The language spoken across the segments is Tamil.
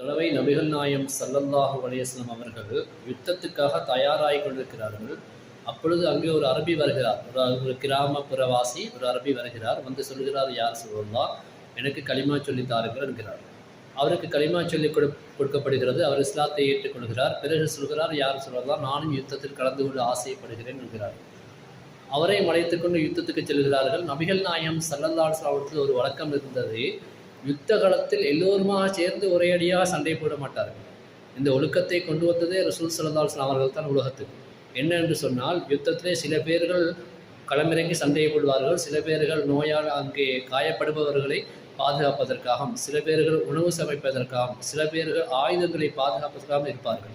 தடவை நபிகள் நாயம் சல்லல்லாஹு அலையம் அவர்கள் யுத்தத்துக்காக தயாராகி கொண்டிருக்கிறார்கள். அப்பொழுது அங்கே ஒரு அரபி வருகிறார். ஒரு ஒரு கிராமப்புறவாசி ஒரு அரபி வருகிறார். வந்து சொல்கிறார் யார் சொல்லலாம் எனக்கு களிமா சொல்லி தாருங்கள் என்கிறார். அவருக்கு களிமா சொல்லி கொடு கொடுக்கப்படுகிறது. அவர் இஸ்லாத்தை ஏற்றுக்கொள்கிறார் பிறகு சொல்கிறார் யார் சொல்லலாம் நானும் யுத்தத்தில் கலந்து கொள்ள ஆசைப்படுகிறேன் என்கிறார். அவரை மலைத்துக்கொண்டு யுத்தத்துக்கு செல்கிறார்கள். நபிகள் நாயம் சல்லல்லா அவர்கள் ஒரு வழக்கம் இருந்தது. யுத்த காலத்தில் எல்லோருமாக சேர்ந்து ஒரேடியாக சண்டை போட மாட்டார்கள். இந்த ஒழுக்கத்தை கொண்டு வந்ததே ரசூல் சல்லல்லாஹு அவர்கள் தான் உலகத்துக்கு. என்ன என்று சொன்னால் யுத்தத்திலே சில பேர்கள் களமிறங்கி சண்டையை போடுவார்கள் சில பேர்கள் நோயால் அங்கே காயப்படுபவர்களை பாதுகாப்பதற்காகவும் சில பேர்கள் உணவு சமைப்பதற்காகவும் சில பேர்கள் ஆயுதங்களை பாதுகாப்பதற்காகவும் இருப்பார்கள்.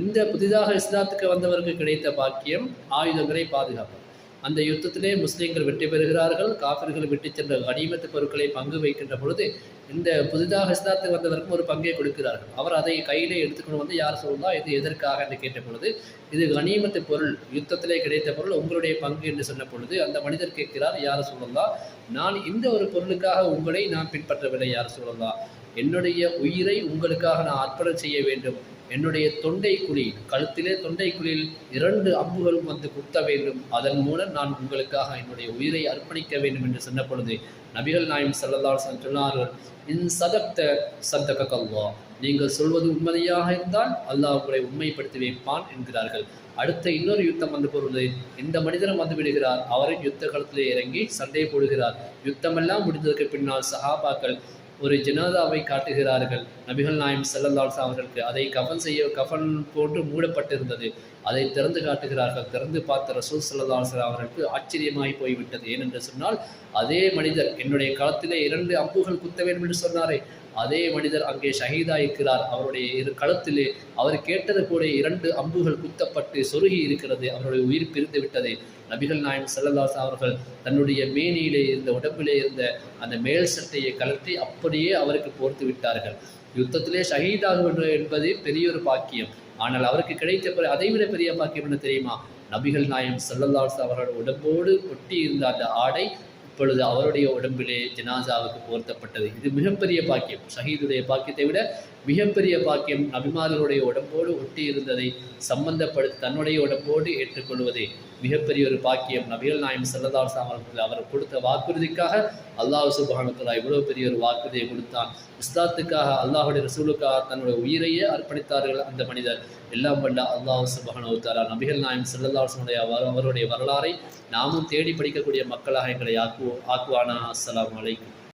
இந்த புதிதாக இஸ்லாத்துக்கு வந்தவருக்கு கிடைத்த பாக்கியம் ஆயுதங்களை பாதுகாப்பது. அந்த யுத்தத்திலே முஸ்லீம்கள் வெற்றி பெறுகிறார்கள் காபிர்கள் விட்டு சென்ற கனிமத்து பொருட்களை பங்கு வைக்கின்ற பொழுது இந்த புதிதாக இஸ்லாத்துக்கு வந்தவருக்கும் ஒரு பங்கை கொடுக்கிறார்கள். அவர் அதை கையிலே எடுத்துக்கொண்டு வந்து யார் சொல்லலாம் இது எதற்காக என்று கேட்ட பொழுது இது கனிமத்து பொருள் யுத்தத்திலே கிடைத்த பொருள் உங்களுடைய பங்கு என்று சொன்ன பொழுது அந்த மனிதர் கேட்கிறார் யார் சொல்லலாம் நான் இந்த ஒரு பொருளுக்காக உங்களை நான் பின்பற்றவில்லை யார் சொல்லலாம் என்னுடைய உயிரை உங்களுக்காக நான் அர்ப்பணம் செய்ய வேண்டும் என்னுடைய தொண்டை குழி கழுத்திலே தொண்டை குழியில் இரண்டு அம்புகளும் வந்து குத்த வேண்டும். அதன் மூலம் நான் உங்களுக்காக என்னுடைய உயிரை அர்ப்பணிக்க வேண்டும் என்று சொன்ன பொழுது நபிகள் நாயம் சல்லல்லாஹ் சொன்னார்கள் இன் சதப்த சந்தக கல்வா நீங்கள் சொல்வது உண்மையாக இருந்தால் அல்லாஹ் உங்களை உண்மைப்படுத்தி வைப்பான் என்கிறார்கள். அடுத்த இன்னொரு யுத்தம் வந்து பொழுது இந்த மனிதரும் வந்து விடுகிறார் அவரும் யுத்த களத்திலே இறங்கி சண்டை போடுகிறார். யுத்தமெல்லாம் முடிந்ததற்கு பின்னால் சஹாபாக்கள் ஒரு ஜனாதாவை காட்டுகிறார்கள். நபிகள் நாயம் செல்லல்லால்சா அவர்களுக்கு அதை கஃன் செய்ய கஃன் போன்று மூடப்பட்டிருந்தது. அதை திறந்து காட்டுகிறார்கள். திறந்து பார்த்த ரசூல் சல்லல்லாஹ் அவர்களுக்கு ஆச்சரியமாய் போய்விட்டது. ஏனென்று சொன்னால் அதே மனிதர் என்னுடைய களத்திலே இரண்டு அம்புகள் குத்த வேண்டும் என்று சொன்னாரே. அதே மனிதர் அங்கே ஷஹீதாயிருக்கிறார். அவருடைய இரு களத்திலே அவர் கேட்டது கூட இரண்டு அம்புகள் குத்தப்பட்டு சொருகி இருக்கிறது. அவருடைய உயிர் பிரிந்து விட்டது. நபிகள் நாயம் செல்லதாஸ் அவர்கள் தன்னுடைய மேனியிலே இருந்த உடம்பிலே இருந்த அந்த மேல் சட்டையை கலற்றி அப்படியே அவருக்கு போர்த்து விட்டார்கள். யுத்தத்திலே ஷஹீதாக என்பது பெரிய ஒரு பாக்கியம். ஆனால் அவருக்கு கிடைத்த பிறகு அதைவிட பெரிய பாக்கியம் என்ன தெரியுமா? நபிகள் நாயம் செல்லல்லாஸ் அவர்கள் உடம்போடு கொட்டி இருந்த அந்த ஆடை இப்பொழுது அவருடைய உடம்பிலே ஜனாசாவுக்கு போர்த்தப்பட்டது. இது மிகப்பெரிய பாக்கியம். ஷஹீதுடைய பாக்கியத்தை விட மிகப்பெரிய பாக்கியம் நபிமார்களுடைய உடம்போடு ஒட்டி இருந்ததை சம்பந்தப்படுத்தி தன்னுடைய உடம்போடு ஏற்றுக்கொள்வதே மிகப்பெரிய ஒரு பாக்கியம். நபிகள் நாயம் செல்லதார் சாமர்கள் அவர் கொடுத்த வாக்குறுதிக்காக அல்லாஹ் சுபானத்துல்லா இவ்வளோ பெரிய ஒரு வாக்குறுதியை கொடுத்தான். இஸ்லாத்துக்காக அல்லாஹுடைய ரசூலுக்காக தன்னுடைய உயிரையே அர்ப்பணித்தார்கள் அந்த மனிதர். எல்லாம் பண்ண அல்லாஹ் சுபானுத்தாரா நபிகள் நாயம் செல்லதார் அவருடைய வரலாறை நாமும் தேடி படிக்கக்கூடிய மக்களாக எங்களை ஆக்கும் ஆக்குவானா அஸ்லாம் வலைக்கும்